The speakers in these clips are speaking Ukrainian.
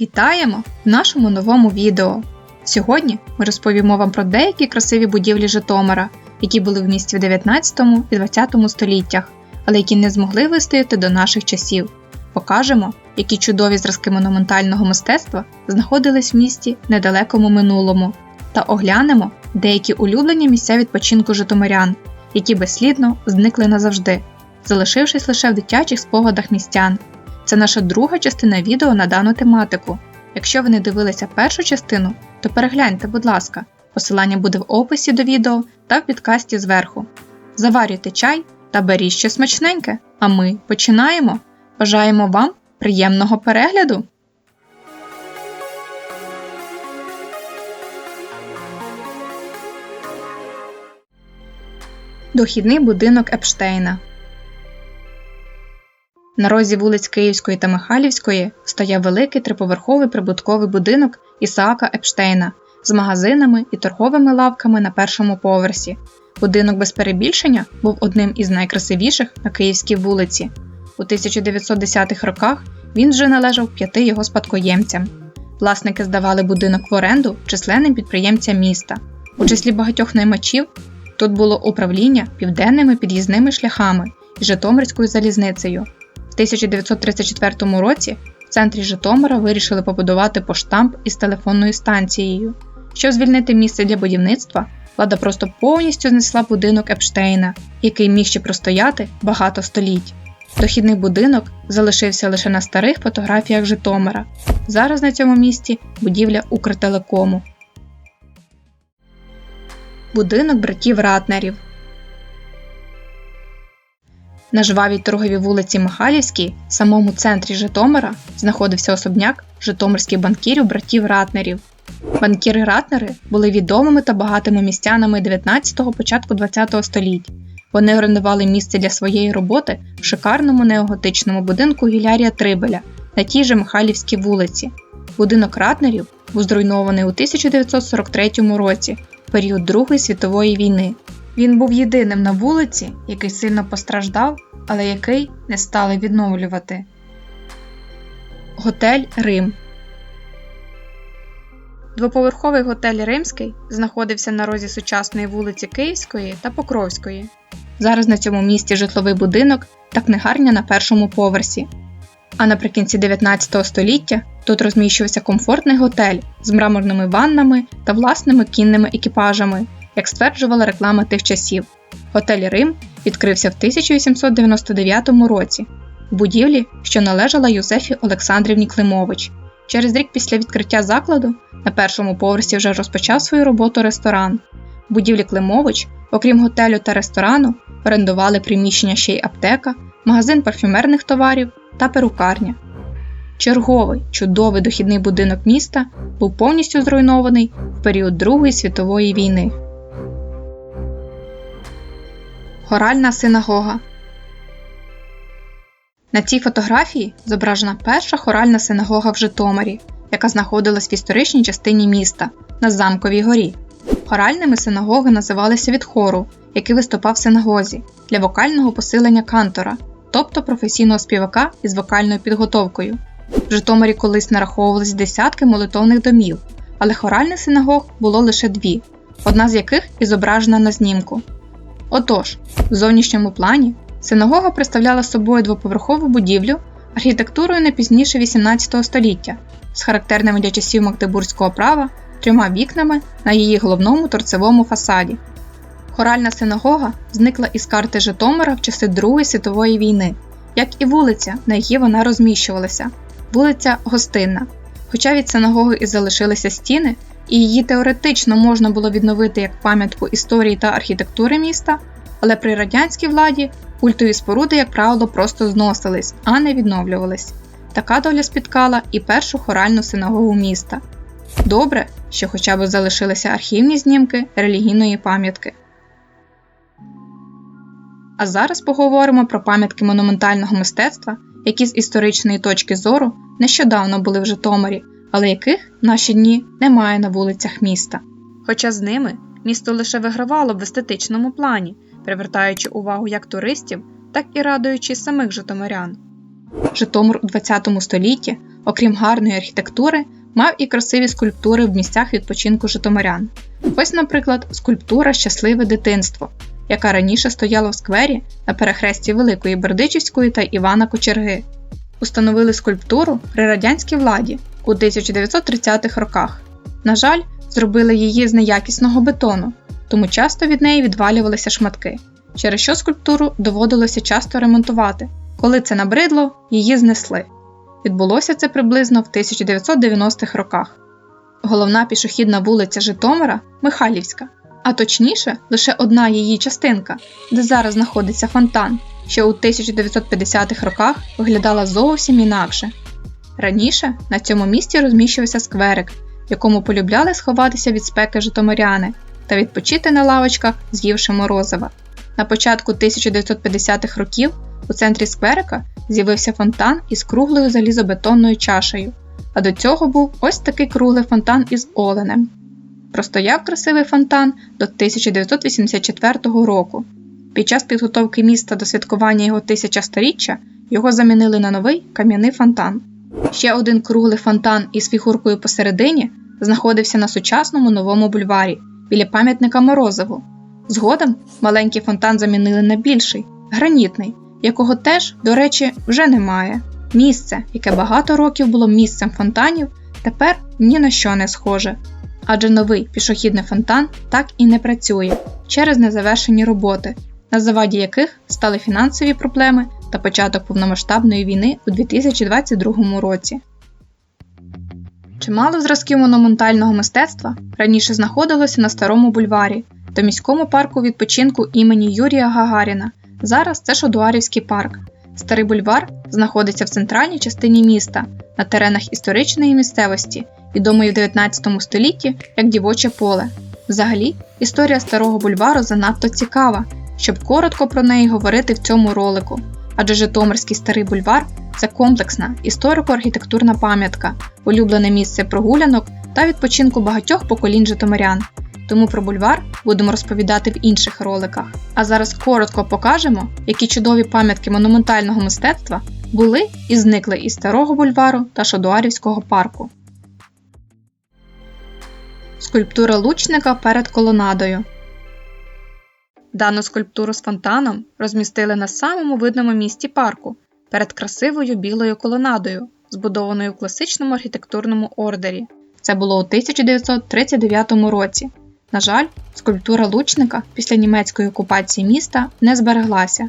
Вітаємо в нашому новому відео. Сьогодні ми розповімо вам про деякі красиві будівлі Житомира, які були в місті в 19 і 20 століттях, але які не змогли вистояти до наших часів. Покажемо, які чудові зразки монументального мистецтва знаходились в місті недалекому минулому, та оглянемо деякі улюблені місця відпочинку житомирян, які безслідно зникли назавжди, залишившись лише в дитячих спогадах містян. Це наша друга частина відео на дану тематику. Якщо ви не дивилися першу частину, то перегляньте, будь ласка, посилання буде в описі до відео та в підкасті зверху. Заварюйте чай та беріть щось смачненьке, а ми починаємо! Бажаємо вам приємного перегляду! Дохідний будинок Епштейна на розі вулиць Київської та Михайлівської стояв великий триповерховий прибутковий будинок Ісаака Епштейна з магазинами і торговими лавками на першому поверсі. Будинок без перебільшення був одним із найкрасивіших на Київській вулиці. У 1910-х роках він вже належав п'яти його спадкоємцям. Власники здавали будинок в оренду численним підприємцям міста. У числі багатьох наймачів тут було управління південними під'їзними шляхами і Житомирською залізницею. В 1934 році в центрі Житомира вирішили побудувати поштамп із телефонною станцією. Щоб звільнити місце для будівництва, влада просто повністю знесла будинок Епштейна, який міг ще простояти багато століть. Дохідний будинок залишився лише на старих фотографіях Житомира. Зараз на цьому місці будівля Укртелекому. Будинок братів Ратнерів на жвавій торговій вулиці Михайлівській, в самому центрі Житомира, знаходився особняк житомирських банкірів братів Ратнерів. Банкіри Ратнери були відомими та багатими містянами 19-го початку 20-го століть. Вони орендували місце для своєї роботи в шикарному неоготичному будинку Гілярія Трибеля на тій же Михайлівській вулиці. Будинок Ратнерів був зруйнований у 1943 році, в період Другої світової війни. Він був єдиним на вулиці, який сильно постраждав, але який не стали відновлювати. Готель Рим Двоповерховий готель Римський знаходився на розі сучасної вулиці Київської та Покровської. Зараз на цьому місці житловий будинок та книгарня на першому поверсі. А наприкінці 19 століття тут розміщувався комфортний готель з мраморними ваннами та власними кінними екіпажами, як стверджувала реклама тих часів. Готель Рим відкрився в 1899 році в будівлі, що належала Юзефі Олександрівні Климович. Через рік після відкриття закладу на першому поверсі вже розпочав свою роботу ресторан. В будівлі Климович, окрім готелю та ресторану, орендували приміщення ще й аптека, магазин парфюмерних товарів та перукарня. Черговий чудовий дохідний будинок міста був повністю зруйнований в період Другої світової війни. Хоральна синагога. На цій фотографії зображена перша хоральна синагога в Житомирі, яка знаходилась в історичній частині міста на Замковій горі. Хоральними синагоги називалися від хору, який виступав в синагозі для вокального посилення кантора, тобто професійного співака із вокальною підготовкою. В Житомирі колись нараховувались десятки молитовних домів, але хоральних синагог було лише дві, одна з яких і зображена на знімку. Отож, в зовнішньому плані синагога представляла собою двоповерхову будівлю архітектурою не пізніше 18 століття з характерними для часів Магдебурзького права трьома вікнами на її головному торцевому фасаді. Хоральна синагога зникла із карти Житомира в часи Другої світової війни, як і вулиця, на якій вона розміщувалася вулиця Гостинна. Хоча від синагоги і залишилися стіни, і її теоретично можна було відновити як пам'ятку історії та архітектури міста, але при радянській владі культові споруди, як правило, просто зносились, а не відновлювались. Така доля спіткала і першу хоральну синагогу міста. Добре, що хоча б залишилися архівні знімки релігійної пам'ятки. А зараз поговоримо про пам'ятки монументального мистецтва, які з історичної точки зору нещодавно були в Житомирі, але яких в наші дні немає на вулицях міста. Хоча з ними місто лише вигравало в естетичному плані, привертаючи увагу як туристів, так і радуючи самих житомирян. Житомир у ХХ столітті, окрім гарної архітектури, мав і красиві скульптури в місцях відпочинку житомирян. Ось, наприклад, скульптура Щасливе дитинство, яка раніше стояла в сквері на перехресті Великої Бердичівської та Івана Кочерги. Установили скульптуру при радянській владі у 1930-х роках. На жаль, зробили її з неякісного бетону, тому часто від неї відвалювалися шматки, через що скульптуру доводилося часто ремонтувати. Коли це набридло, її знесли. Відбулося це приблизно в 1990-х роках. Головна пішохідна вулиця Житомира Михайлівська, а точніше, лише одна її частинка, де зараз знаходиться фонтан, що у 1950-х роках виглядала зовсім інакше. Раніше на цьому місці розміщувався скверик, якому полюбляли сховатися від спеки житомиряни та відпочити на лавочках, з'ївши морозива. На початку 1950-х років у центрі скверика з'явився фонтан із круглою залізобетонною чашею, а до цього був ось такий круглий фонтан із оленем. Простояв красивий фонтан до 1984 року. Під час підготовки міста до святкування його тисячасторіччя його замінили на новий кам'яний фонтан. Ще один круглий фонтан із фігуркою посередині знаходився на сучасному новому бульварі біля пам'ятника Морозову. Згодом маленький фонтан замінили на більший, гранітний, якого теж, до речі, вже немає. Місце, яке багато років було місцем фонтанів, тепер ні на що не схоже. Адже новий пішохідний фонтан так і не працює через незавершені роботи, на заваді яких стали фінансові проблеми та початок повномасштабної війни у 2022 році. Чимало зразків монументального мистецтва раніше знаходилося на старому бульварі та міському парку відпочинку імені Юрія Гагаріна. Зараз це Шодуарівський парк. Старий бульвар знаходиться в центральній частині міста на теренах історичної місцевості, відомої в 19 столітті як дівоче поле. Взагалі, історія старого бульвару занадто цікава, щоб коротко про неї говорити в цьому ролику. Адже Житомирський старий бульвар це комплексна історико-архітектурна пам'ятка, улюблене місце прогулянок та відпочинку багатьох поколінь житомирян. Тому про бульвар будемо розповідати в інших роликах. А зараз коротко покажемо, які чудові пам'ятки монументального мистецтва були і зникли із старого бульвару та Шодуарівського парку. Скульптура лучника перед колонадою. Дану скульптуру з фонтаном розмістили на самому видному місці парку перед красивою білою колонадою, збудованою в класичному архітектурному ордері. Це було у 1939 році. На жаль, скульптура лучника після німецької окупації міста не збереглася.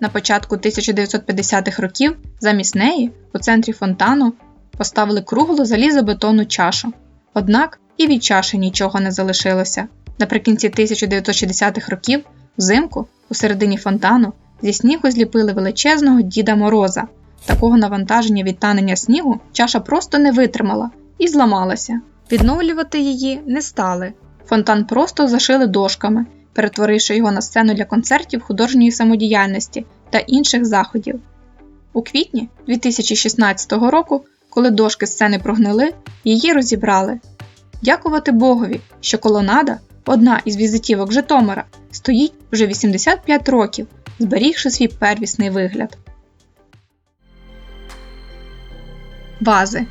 На початку 1950-х років замість неї у центрі фонтану поставили круглу залізобетонну чашу. Однак і від чаші нічого не залишилося. Наприкінці 1960-х років, взимку, у середині фонтану, зі снігу зліпили величезного Діда Мороза. Такого навантаження від танення снігу чаша просто не витримала і зламалася. Відновлювати її не стали. Фонтан просто зашили дошками, перетворивши його на сцену для концертів художньої самодіяльності та інших заходів. У квітні 2016 року, коли дошки сцени прогнили, її розібрали. Дякувати Богові, що колонада, одна із візитівок Житомира, стоїть вже 85 років, зберігши свій первісний вигляд. Вази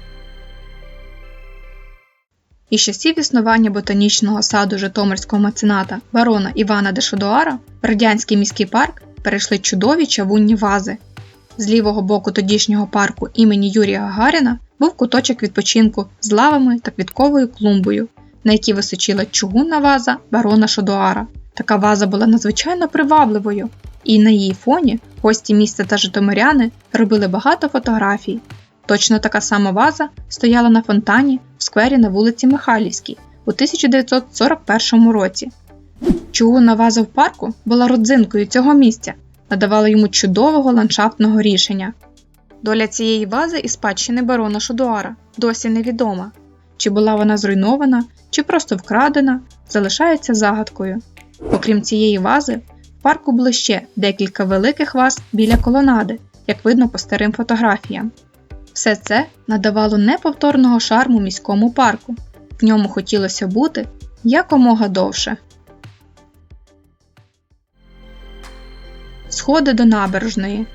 із часів існування ботанічного саду Житомирського мецената барона Івана Дешодуара в радянський міський парк перейшли чудові чавунні вази. З лівого боку тодішнього парку імені Юрія Гагаріна був куточок відпочинку з лавами та квітковою клумбою, на якій височила чугунна ваза барона Шодуара. Така ваза була надзвичайно привабливою, і на її фоні гості міста та житомиряни робили багато фотографій. Точно така сама ваза стояла на фонтані в сквері на вулиці Михайлівській у 1941 році. Чугунна ваза в парку була родзинкою цього місця, надавала йому чудового ландшафтного рішення. Доля цієї вази і спадщини барона Шодуара досі невідома. Чи була вона зруйнована, чи просто вкрадена, залишається загадкою. Окрім цієї вази, в парку було ще декілька великих ваз біля колонади, як видно по старим фотографіям. Все це надавало неповторного шарму міському парку. В ньому хотілося бути якомога довше. Сходи до набережної.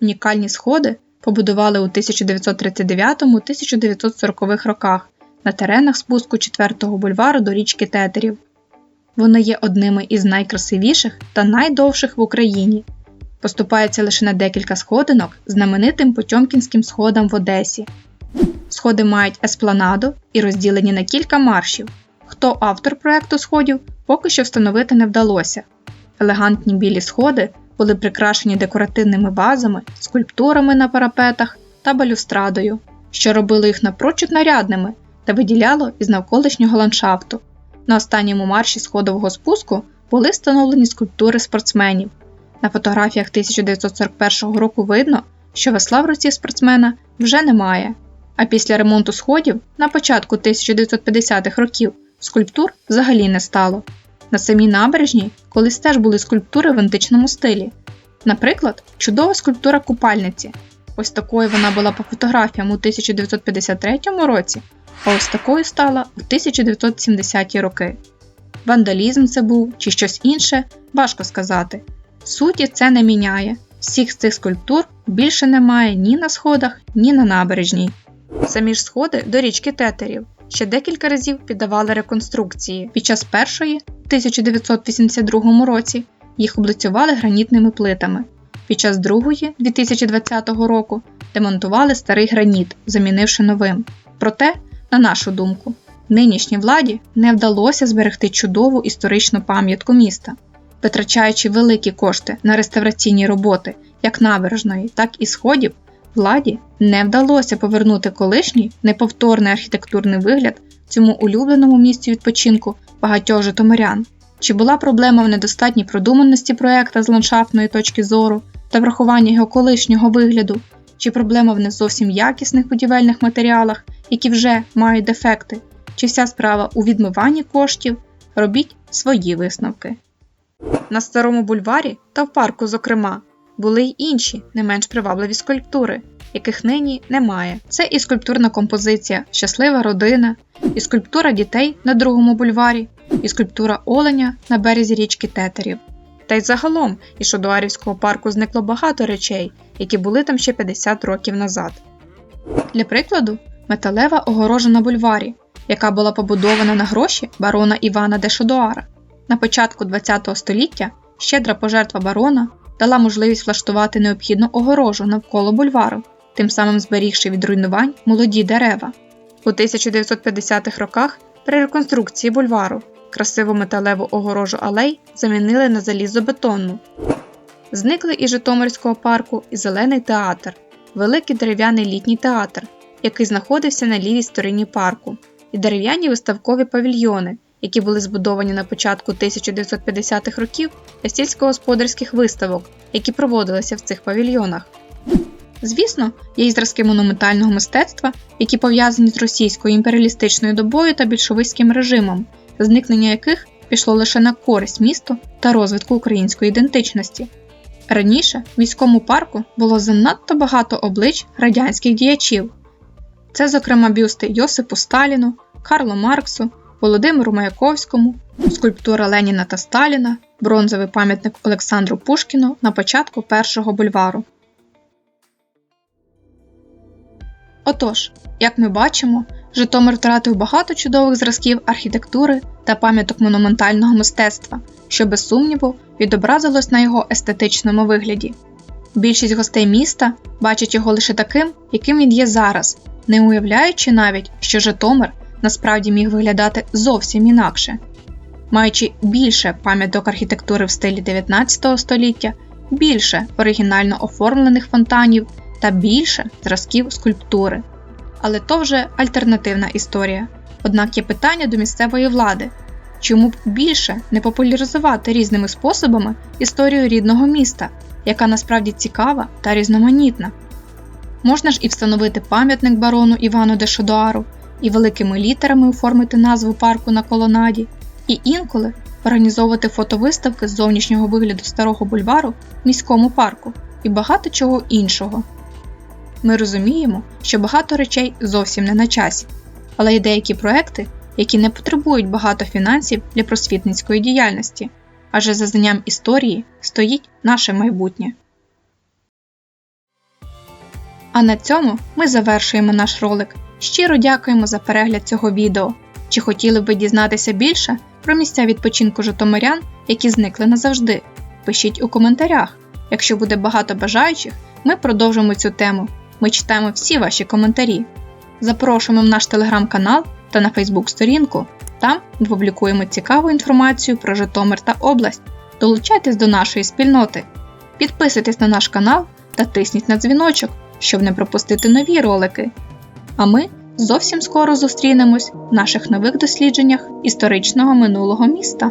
Унікальні сходи побудували у 1939-1940 роках на теренах спуску 4-го бульвару до річки Тетерів. Вони є одними із найкрасивіших та найдовших в Україні. Поступається лише на декілька сходинок знаменитим Потьомкінським сходам в Одесі. Сходи мають еспланаду і розділені на кілька маршів. Хто автор проекту сходів, поки що встановити не вдалося. Елегантні білі сходи були прикрашені декоративними вазами, скульптурами на парапетах та балюстрадою, що робило їх напрочуд нарядними та виділяло із навколишнього ландшафту. На останньому марші сходового спуску були встановлені скульптури спортсменів. На фотографіях 1941 року видно, що весла в руці спортсмена вже немає. А після ремонту сходів на початку 1950-х років скульптур взагалі не стало. На самій набережній колись теж були скульптури в античному стилі. Наприклад, чудова скульптура купальниці. Ось такою вона була по фотографіям у 1953 році, а ось такою стала у 1970-ті роки. Вандалізм це був чи щось інше, важко сказати. Суті це не міняє. Всіх цих скульптур більше немає ні на сходах, ні на набережній. Самі ж сходи до річки Тетерів ще декілька разів піддавали реконструкції. Під час першої, в 1982 році, їх облицювали гранітними плитами. Під час другої, 2020 року, демонтували старий граніт, замінивши новим. Проте, на нашу думку, нинішній владі не вдалося зберегти чудову історичну пам'ятку міста, витрачаючи великі кошти на реставраційні роботи як набережної, так і сходів. Владі не вдалося повернути колишній неповторний архітектурний вигляд цьому улюбленому місці відпочинку багатьох житомирян. Чи була проблема в недостатній продуманості проекта з ландшафтної точки зору та врахування його колишнього вигляду, чи проблема в не зовсім якісних будівельних матеріалах, які вже мають дефекти, чи вся справа у відмиванні коштів, робіть свої висновки. На старому бульварі та в парку, зокрема, були й інші, не менш привабливі скульптури, яких нині немає. Це і скульптурна композиція Щаслива родина, і скульптура дітей на другому бульварі, і скульптура оленя на березі річки Тетерів. Та й загалом із Шодуарівського парку зникло багато речей, які були там ще 50 років назад. Для прикладу, металева огорожа на бульварі, яка була побудована на гроші барона Івана де Шодуара. На початку ХХ століття щедра пожертва барона дала можливість влаштувати необхідну огорожу навколо бульвару, тим самим зберігши від руйнувань молоді дерева. У 1950-х роках при реконструкції бульвару красиву металеву огорожу алей замінили на залізобетонну. Зникли із Житомирського парку і зелений театр, великий дерев'яний літній театр, який знаходився на лівій стороні парку, і дерев'яні виставкові павільйони, які були збудовані на початку 1950-х років для сільськогосподарських виставок, які проводилися в цих павільйонах. Звісно, є й зразки монументального мистецтва, які пов'язані з російською імперіалістичною добою та більшовицьким режимом, зникнення яких пішло лише на користь місту та розвитку української ідентичності. Раніше в міському парку було занадто багато облич радянських діячів. Це, зокрема, бюсти Йосипу Сталіну, Карлу Марксу, Володимиру Маяковському, скульптура Леніна та Сталіна, бронзовий пам'ятник Олександру Пушкіну на початку першого бульвару. Отож, як ми бачимо, Житомир втратив багато чудових зразків архітектури та пам'яток монументального мистецтва, що без сумніву відобразилось на його естетичному вигляді. Більшість гостей міста бачать його лише таким, яким він є зараз, не уявляючи навіть, що Житомир насправді міг виглядати зовсім інакше. Маючи більше пам'яток архітектури в стилі 19 століття, більше оригінально оформлених фонтанів та більше зразків скульптури. Але то вже альтернативна історія. Однак є питання до місцевої влади чому б більше не популяризувати різними способами історію рідного міста, яка насправді цікава та різноманітна. Можна ж і встановити пам'ятник барону Івану де Шодуару, і великими літерами оформити назву парку на колонаді, і інколи організовувати фотовиставки з зовнішнього вигляду старого бульвару в міському парку і багато чого іншого. Ми розуміємо, що багато речей зовсім не на часі, але є деякі проекти, які не потребують багато фінансів для просвітницької діяльності, адже за знанням історії стоїть наше майбутнє. А на цьому ми завершуємо наш ролик. Щиро дякуємо за перегляд цього відео. Чи хотіли б ви дізнатися більше про місця відпочинку житомирян, які зникли назавжди? Пишіть у коментарях. Якщо буде багато бажаючих, ми продовжимо цю тему. Ми читаємо всі ваші коментарі. Запрошуємо в наш телеграм-канал та на Фейсбук-сторінку. Там ми публікуємо цікаву інформацію про Житомир та область. Долучайтесь до нашої спільноти. Підписуйтесь на наш канал та тисніть на дзвіночок, щоб не пропустити нові ролики. А ми зовсім скоро зустрінемось в наших нових дослідженнях історичного минулого міста.